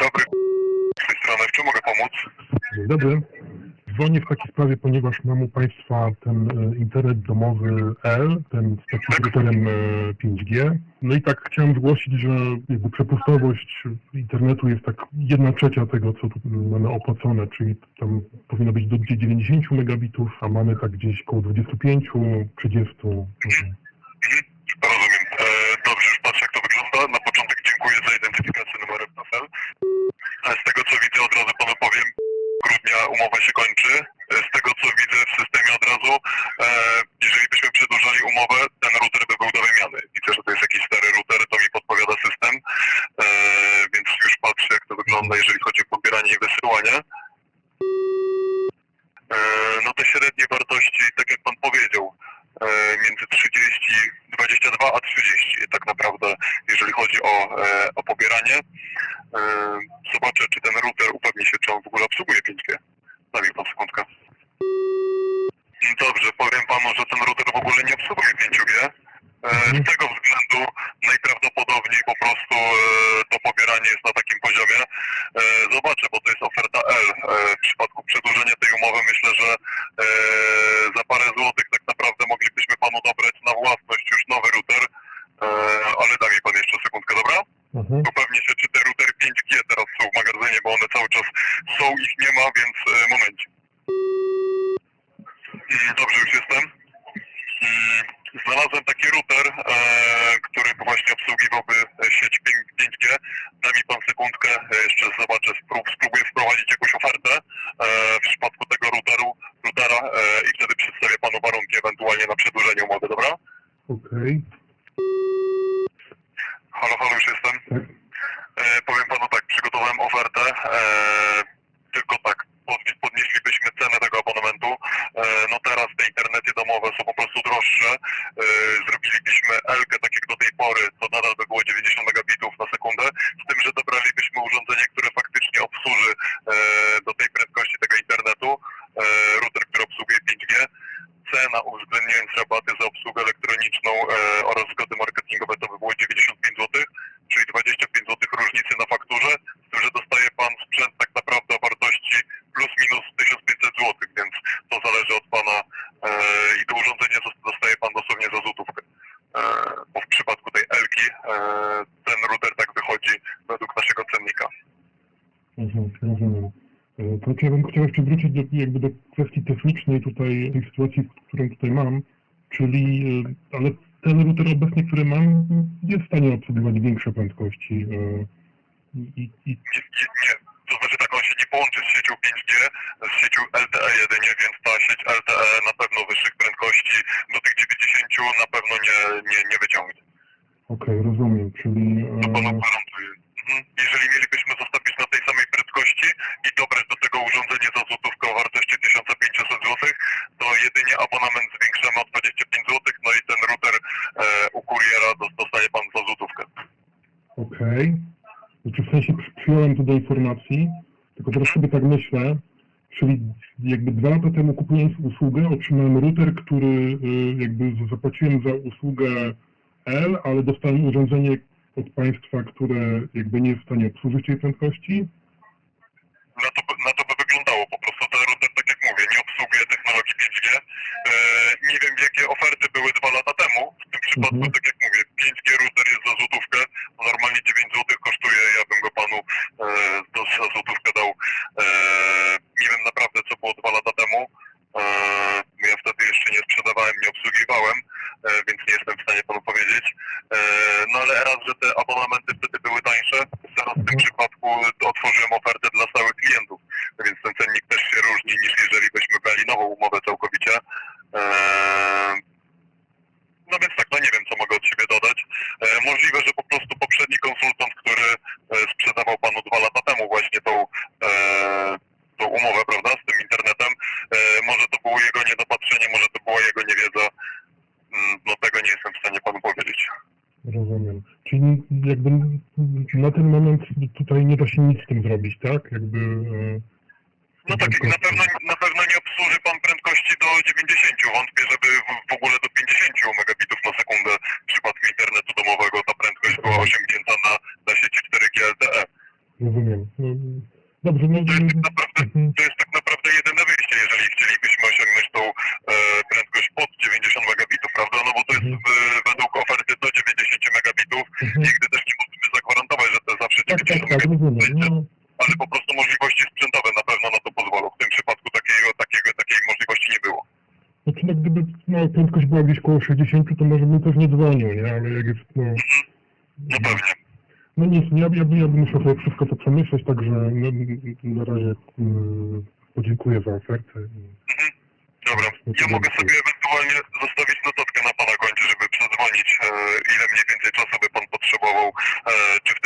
dobry. Z tej strony, w czym mogę pomóc? Dzień dobry. Dzwonię w takiej sprawie, ponieważ mam u Państwa ten e, internet domowy L, ten z takim routerem e, 5G. No i tak chciałem zgłosić, że jakby przepustowość internetu jest tak 1 trzecia tego, co tu mamy opłacone, czyli tam powinno być do 90 megabitów, a mamy tak gdzieś koło 25, 30. Mhm, rozumiem. E, dobrze, już patrzę jak to wygląda. Na początek dziękuję za identyfikację numerem PESEL. E, z tego co widzę, od razu panu powiem, grudnia umowa się kończy. E, z tego co widzę w systemie od razu, e, jeżeli byśmy przedłużali umowę, ten router by był do wymiany. Widzę, że to jest jakiś stary router, to mi podpowiada system, e, więc już patrzę jak to wygląda, jeżeli chodzi o pobieranie i wysyłanie. E, no te średnie wartości, tak jak pan powiedział, e, między 30, 22 a 30 tak naprawdę, jeżeli chodzi o, e, o pobieranie. E, Zobaczę, czy ten router upewni się, czy on w ogóle Mhm. Upewnię się, czy te routery 5G teraz są w magazynie, bo one cały czas są, ich nie ma, więc e, momencie. Dobrze, już jestem. Znalazłem taki router, e, który właśnie obsługiwałby e, sieć 5G. Da mi pan sekundkę, e, jeszcze zobaczę, sprób, spróbuję wprowadzić jakąś ofertę e, w przypadku tego routeru, routera e, i wtedy przedstawię panu warunki ewentualnie na przedłużenie umowy, dobra? Okej. Halo, halo, już jestem. Tak. E, powiem panu tak, przygotowałem ofertę, e, tylko tak, pod- podnieślibyśmy cenę tego abonamentu. E, no teraz te internety domowe są po prostu droższe. E, zrobilibyśmy L-kę tak jak do tej pory, to nadal by było 90 megabitów na sekundę, z tym, że dobralibyśmy urządzenie, które faktycznie obsłuży e, do tej prędkości tego internetu, e, router, który obsługuje 5G. Cena uwzględniając rabaty za obsługę elektroniczną e, oraz zgody marketingowe to by było 95 zł, czyli 25 zł różnicy na fakturze, z tym, że dostaje Pan sprzęt tak naprawdę o wartości plus minus 1500 zł, więc to zależy od Pana e, i to urządzenie dostaje Pan dosłownie za złotówkę. E, bo w przypadku tej Elki e, ten router tak wychodzi według naszego cennika. Mhm, rozumiem. E, To ja bym chciał jeszcze wrócić do, jakby do kwestii technicznej tutaj, tej sytuacji, którą tutaj mam, czyli, e, ale ten router obecnie, który mam, jest w stanie obsługiwać większe prędkości. e, I, i, Nie. To znaczy tak, on się nie połączy z siecią 5G, z siecią LTE jedynie, więc ta sieć LTE na pewno wyższych prędkości do tych 90 na pewno nie, nie, nie wyciągnie. Okej, rozumiem, czyli... Znaczy w sensie przy- przyjąłem to do informacji, tylko teraz sobie tak myślę, czyli jakby dwa lata temu kupując usługę otrzymałem router, który y, jakby zapłaciłem za usługę L, ale dostałem urządzenie od państwa, które jakby nie jest w stanie obsłużyć tej prędkości. na to, by- na to by wyglądało po prostu. Ten router, tak jak mówię, nie obsługuje technologii 5G. E, nie wiem, jakie oferty były dwa lata temu. W tym przypadku, Mhm. tak jak mówię, 5G router jest za złotówkę. No, Normalnie 9 zł kosztuje, ja bym go panu e, do, za złotówkę dał. E, nie wiem naprawdę, co było dwa lata temu. E, ja wtedy jeszcze nie sprzedawałem, nie obsługiwałem, e, więc nie jestem w stanie panu powiedzieć. E, no ale raz, że te abonamenty wtedy były tańsze, teraz w tym przypadku otworzyłem ofertę dla stałych klientów, więc ten cennik też się różni niż jeżeli byśmy brali nową umowę całkowicie. E, no więc tak, no nie wiem co mogę od siebie dodać. E, możliwe, że po prostu poprzedni konsultant, który e, sprzedawał panu dwa lata temu właśnie tą, e, tą umowę, prawda, z tym internetem, e, może to było jego niedopatrzenie, może to była jego niewiedza. Mm, No tego nie jestem w stanie panu powiedzieć. Rozumiem. Czyli jakby na ten moment tutaj nie da się nic z tym zrobić, tak? Jakby... e, No tak, na pewno, na pewno nie obsłuży pan prędkości do 90. Wątpię, żeby Tak, 90 tak, rozumiem. Ale po prostu możliwości sprzętowe na pewno na to pozwolą. W tym przypadku takiego, takiego, takiej możliwości nie było. Znaczy, no, gdyby no, prędkość była gdzieś koło 60, to może bym też nie dzwonił, nie? Ale jak jest, no... No pewnie. No nic, ja, ja, ja bym musiał sobie wszystko to przemyśleć, także no, na razie mm, podziękuję za ofertę. Dobra. Ja mogę sobie ewentualnie zostawić notatkę na pana koncie, żeby przedzwonić, e, ile mniej więcej czasu by pan potrzebował. E, czy w